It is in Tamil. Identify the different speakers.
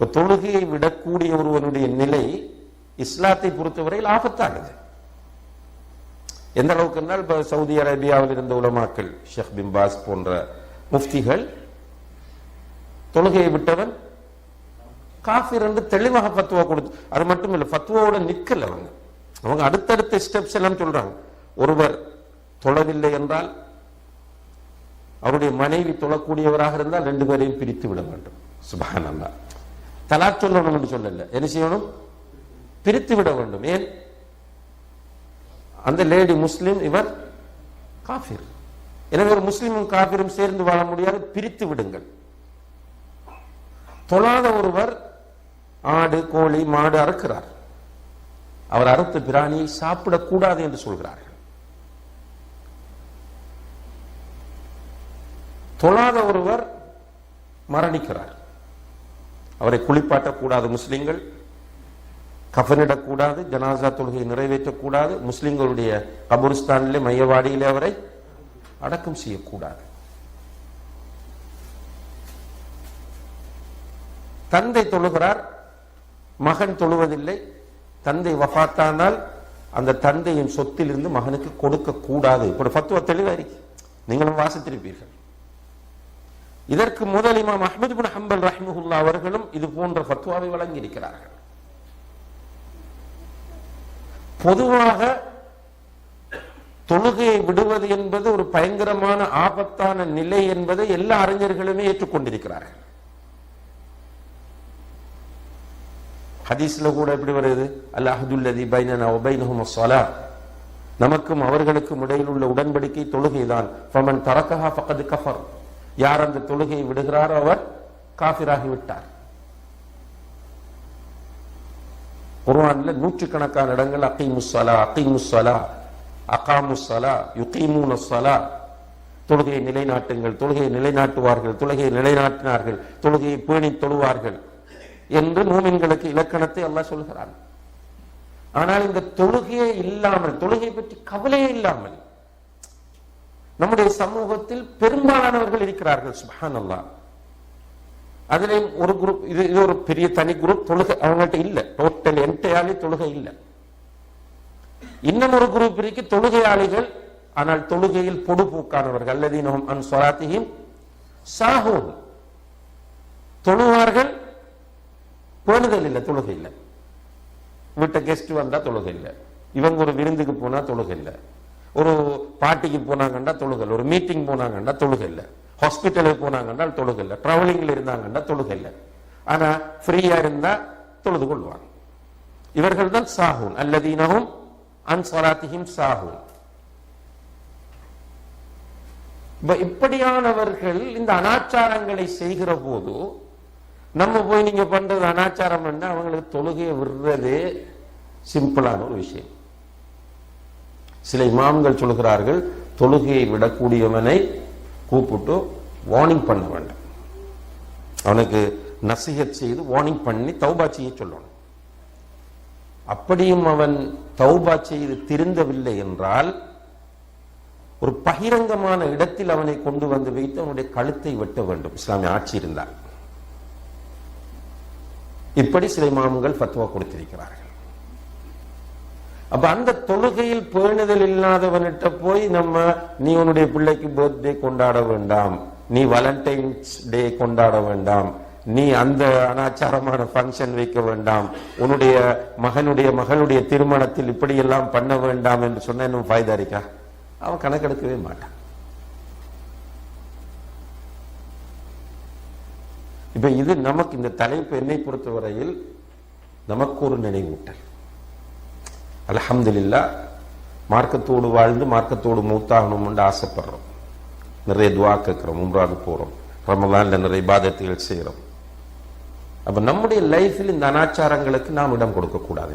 Speaker 1: இப்ப தொழுகையை விடக்கூடிய ஒருவனுடைய நிலை இஸ்லாத்தை பொறுத்தவரையில் ஆபத்தானது. எந்த அளவுக்கு என்றால் இப்ப சவுதி அரேபியாவில் இருந்த உலமாக்கள் ஷேக் பிம்பாஸ் போன்ற முஃப்திகள் தொழுகையை விட்டவன் காஃபிர் என்று தெளிவாக பத்துவா கொடுத்து அது மட்டும் இல்லை பத்துவோட நிக்கல அவங்க. அவங்க அடுத்தடுத்த ஸ்டெப்ஸ் எல்லாம் சொல்றாங்க. ஒருவர் தொழவில்லை என்றால் அவருடைய மனைவி தொழக்கூடியவராக இருந்தால் ரெண்டு பேரையும் பிரித்து விட வேண்டும். சுபானந்தா அல்லா தலாக் சொல்லணும் என்று சொல்லல. என்ன செய்யணும்? பிரித்து விட வேண்டும். ஏன்? அந்த லேடி முஸ்லிம் இவர் காஃபிர். எனவே ஒரு முஸ்லிமும் காஃபிரும் சேர்ந்து வாழ முடியாது. பிரித்து விடுங்கள். தொழாத ஒருவர் ஆடு கோழி மாடு அறுக்கிறார். அவர் அறுத்த பிராணியை சாப்பிடக்கூடாது என்று சொல்கிறார்கள். தொழாத ஒருவர் மரணிக்கிறார். அவரை குளிப்பாட்டக்கூடாது முஸ்லிம்கள் கஃனிடக்கூடாது ஜனாசா தொழுகையை நிறைவேற்றக்கூடாது முஸ்லிம்களுடைய கபுரிஸ்தானிலே மையவாடியிலே அவரை அடக்கம் செய்யக்கூடாது. தந்தை தொழுகிறார் மகன் தொழுவதில்லை தந்தை வஃத்தானால் அந்த தந்தையின் சொத்திலிருந்து மகனுக்கு கொடுக்க கூடாது இப்படி பத்துவ தெளிவா இருக்கு நீங்களும் வாசித்திருப்பீர்கள். இதற்கு முதல் இமாம் அஹமது பின் ஹம்பல் ரஹ்முல்லா அவர்களும் இது போன்ற ஃபத்வாவை வழங்கி இருக்கிறார்கள் பொதுவாக தொழுகையை விடுவது என்பது ஒரு பயங்கரமான ஆபத்தான நிலை என்பதை எல்லா அறிஞர்களுமே ஏற்றுக்கொண்டிருக்கிறார்கள். ஹதீஸ்ல கூட எப்படி வருது? அல்லாஹதுல்லதி பைனனா ஒபைனஹும் நமக்கும் அவர்களுக்கும் இடையில் உள்ள உடன்படிக்கை தொழுகைதான். ஃபமன் தரக்கஹா ஃபக்கது கஃபர். யார் அந்த தொழுகையை விடுகிறாரோ அவர் காபிராகிவிட்டார். குர்ஆன்ல நூற்றுக்கணக்கான இடங்கள் அகீமுஸ்ஸலா அகீமுஸ்ஸலா அகாமுஸ்ஸலா யுகீமூன சலா தொழுகையை நிலைநாட்டுங்கள் தொழுகையை நிலைநாட்டுவார்கள் தொழுகையை நிலைநாட்டினார்கள் தொழுகையை பேணி தொழுவார்கள் என்று மூமின்களுக்கு இலக்கணத்தை எல்லாம் சொல்கிறான். ஆனால் இந்த தொழுகையே இல்லாமல் தொழுகை பற்றி கவலையே இல்லாமல் நம்முடைய சமூகத்தில் பெரும்பாலானவர்கள் இருக்கிறார்கள் சுபான் அல்லா அதுல ஒரு குரூப் இது இது ஒரு பெரிய தனி குரூப் தொழுகை அவங்கள்ட்ட இல்ல. டோட்டல் என்டையாலே தொழுகை இல்ல. இன்னும் ஒரு குரூப் இருக்கு தொழுகையாளிகள் ஆனால் தொழுகையில் பொடுபோக்கானவர்கள். அல்லதீனஹும் அன் சொராத்தியும் சாஹூன் தொழுவார்கள் பேணுதல் இல்லை தொழுகை இல்லை. வீட்டை கெஸ்ட் வந்தா தொழுகை இல்லை. இவங்க ஒரு விருந்துக்கு போனா தொழுகை இல்லை. ஒரு பார்ட்டிக்கு போனாங்கண்டா தொழுகல். ஒரு மீட்டிங் போனாங்கண்டா தொழுகல்ல. இல்லை ஹாஸ்பிட்டலுக்கு போனாங்கன்னா தொழுகை இல்லை இருந்தாங்கன்னா தொழுகல்ல. இல்லை ஃப்ரீயாக இருந்தால் தொழுது கொள்வாங்க. இவர்கள் தான் சாஹூன் அல்லதீனஹும் அன் சலாத்திஹிம் சாஹூன் இப்படியானவர்கள் இந்த அனாச்சாரங்களை செய்கிற போது நம்ம போய் நீங்க பண்றது அனாச்சாரம் என்ன? அவங்களுக்கு தொழுகையை விடுறது சிம்பிளான ஒரு விஷயம். சில இமாம்கள் சொல்கிறார்கள் தொழுகையை விடக்கூடியவனை கூப்பிட்டு வார்னிங் பண்ண வேண்டும். அவனுக்கு நசிகத் செய்து வார்னிங் பண்ணி தௌபா செய்ய சொல்லணும். அப்படியும் அவன் தௌபா செய்து திருந்தவில்லை என்றால் ஒரு பகிரங்கமான இடத்தில் அவனை கொண்டு வந்து வைத்து அவனுடைய கழுத்தை வெட்ட வேண்டும். இஸ்லாமிய ஆட்சி இருந்தால். இப்படி சில இமாம்கள் பத்துவா கொடுத்திருக்கிறார்கள். அப்ப அந்த தொழுகையில் பேணுதல் இல்லாதவனிட்ட போய் நம்ம நீ உன்னுடைய பிள்ளைக்கு பர்த்டே கொண்டாட வேண்டாம். நீ வேலண்டைன்ஸ் டே கொண்டாட வேண்டாம். நீ அந்த அனாச்சாரமான ஃபங்க்ஷன் வைக்க வேண்டாம். உன்னுடைய மகனுடைய மகளுடைய திருமணத்தில் இப்படியெல்லாம் பண்ண வேண்டாம் என்று சொன்ன இன்னும் ஃபாய்தா இருக்கா? அவன் கணக்கெடுக்கவே மாட்டான். இப்ப இது நமக்கு இந்த தலைப்பு என்னை பொறுத்தவரையில் நமக்கு ஒரு நினைவூட்டல். அலஹம்துலில்லா மார்க்கத்தோடு வாழ்ந்து மார்க்கத்தோடு மூத்தாகணும்னு ஆசைப்படுறோம். நிறைய துவா கேட்குறோம் உம்ராது போறோம். ரமதானில் நிறைய பாதத்தைகள் செய்கிறோம் அப்ப நம்முடைய லைஃப்பில் இந்த அனாச்சாரங்களுக்கு நாம் இடம் கொடுக்கக்கூடாது.